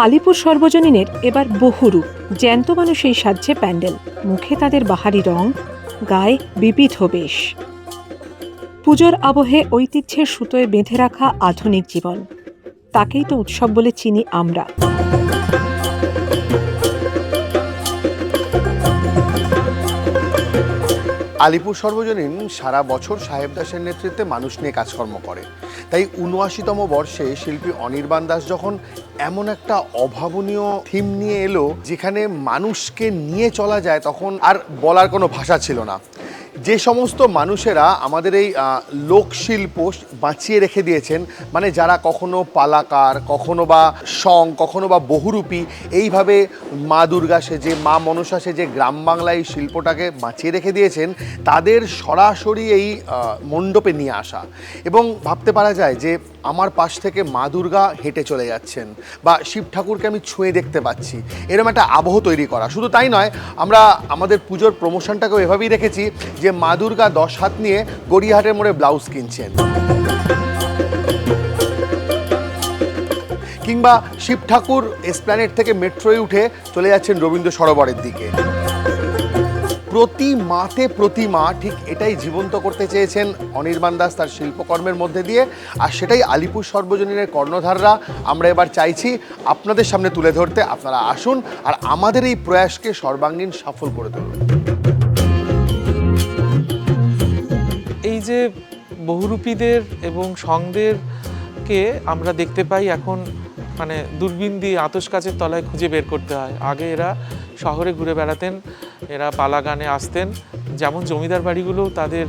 আলিপুর সর্বজনীনের এবার বহুরূপ জ্যান্ত মানুষেই সাজছে প্যান্ডেল। মুখে তাদের বাহারি রং, গায়ে বিবিধ বেশ। পুজোর আবহে ঐতিহ্যের সুতোয় বেঁধে রাখা আধুনিক জীবন। তাকেই তো উৎসব বলে চিনি আমরা। আলিপুর সর্বজনীন সারা বছর সাহেব দাসের নেতৃত্বে মানুষ নিয়ে কাজকর্ম করে। তাই উনআশিতম বর্ষে শিল্পী অনির্বাণ দাস যখন এমন একটা অভাবনীয় থিম নিয়ে এলো, যেখানে মানুষকে নিয়ে চলা যায় তখন আর বলার কোনো ভাষা ছিল না। যে সমস্ত মানুষেরা আমাদের এই লোকশিল্প বাঁচিয়ে রেখে দিয়েছেন মানে যারা কখনো পালাকার, কখনো বা সং, কখনো বা বহুরূপী, এইভাবে মা দুর্গা সেজে, মা মনসা সেজে গ্রাম বাংলায় শিল্পটাকে বাঁচিয়ে রেখে দিয়েছেন, তাদের সরাসরি এই মণ্ডপে নিয়ে আসা। এবং ভাবতে পারা যায় যে আমার পাশ থেকে মা দুর্গা হেঁটে চলে যাচ্ছেন, বা শিব ঠাকুরকে আমি ছুঁয়ে দেখতে পাচ্ছি। এরকম একটা আবহ তৈরি করা। শুধু তাই নয়, আমরা আমাদের পুজোর প্রমোশনটাকেও এভাবেই রেখেছি যে মা দুর্গা দশ হাত নিয়ে গড়িয়াহাটের মোড়ে ব্লাউজ কিনছেন। কিংবা শিব ঠাকুর এসপ্ল্যানেট থেকে মেট্রোয় উঠে চলে যাচ্ছেন রবীন্দ্র সরোবরের দিকে। প্রতি মাতে প্রতিমা ঠিক এটাই জীবন্ত করতে চেয়েছেন অনির্বাণ দাস তার শিল্পকর্মের মধ্যে দিয়ে। আর সেটাই আলিপুর সর্বজনীনের কর্ণধাররা। আমরা এবার চাইছি আপনাদের সামনে তুলে ধরতে আপনারা আসুন আর আমাদের এই প্রয়াসকে সর্বাঙ্গীন সফল করে তুলুন। যে বহুরূপীদের এবং সঙ্গদেরকে আমরা দেখতে পাই এখন মানে দূরবীন দিয়ে আতস কাচের তলায় খুঁজে বের করতে হয়। আগে এরা শহরে ঘুরে বেড়াতেন, এরা পালা গানে আসতেন। যেমন জমিদার বাড়িগুলো তাদের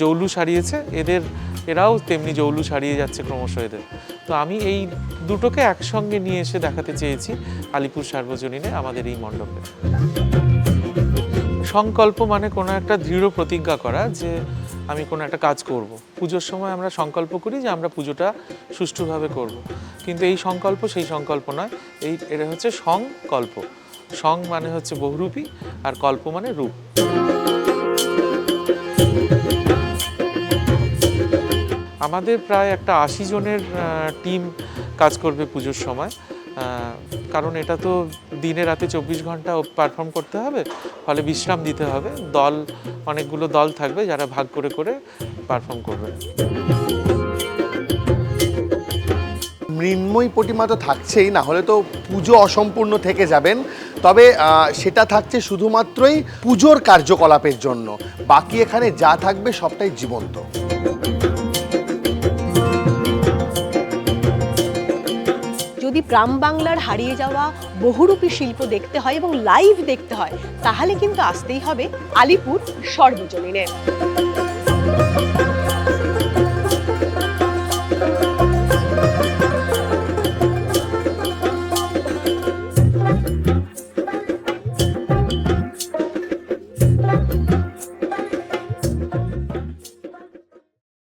জৌলু সারিয়েছে, এদের, এরাও তেমনি জৌলু সারিয়ে যাচ্ছে ক্রমশ এদের। তো আমি এই দুটোকে একসঙ্গে নিয়ে এসে দেখাতে চেয়েছি আলিপুর সার্বজনীনে আমাদের এই মণ্ডপে। সংকল্প মানে কোনো একটা দৃঢ় প্রতিজ্ঞা করা যে আমি কোনো একটা কাজ করব। পুজোর সময় আমরা সংকল্প করি যে আমরা পুজোটা সুষ্ঠুভাবে করব। কিন্তু এই সংকল্প সেই সংকল্প নয় এই, এটা হচ্ছে সংকল্প সং মানে হচ্ছে বহুরূপী আর কল্প মানে রূপ আমাদের প্রায় একটা আশি জনের টিম কাজ করবে পুজোর সময় কারণ এটা তো দিনে রাতে চব্বিশ ঘণ্টা পারফর্ম করতে হবে, ফলে বিশ্রাম দিতে হবে। দল, অনেকগুলো দল থাকবে যারা ভাগ করে করে পারফর্ম করবে। মৃন্ময়ী প্রতিমা তো থাকছেই, না হলে তো পুজো অসম্পূর্ণ থেকে যাবেন। তবে সেটা থাকছে শুধুমাত্রই পুজোর কার্যকলাপের জন্য। বাকি এখানে যা থাকবে সবটাই জীবন্ত। যদি প্রাম বাংলার হারিয়ে যাওয়া বহুরূপী শিল্প দেখতে হয় এবং লাইভ দেখতে হয়, তাহলে কিন্তু আসতেই হবে আলিপুর সর্বজনীনে।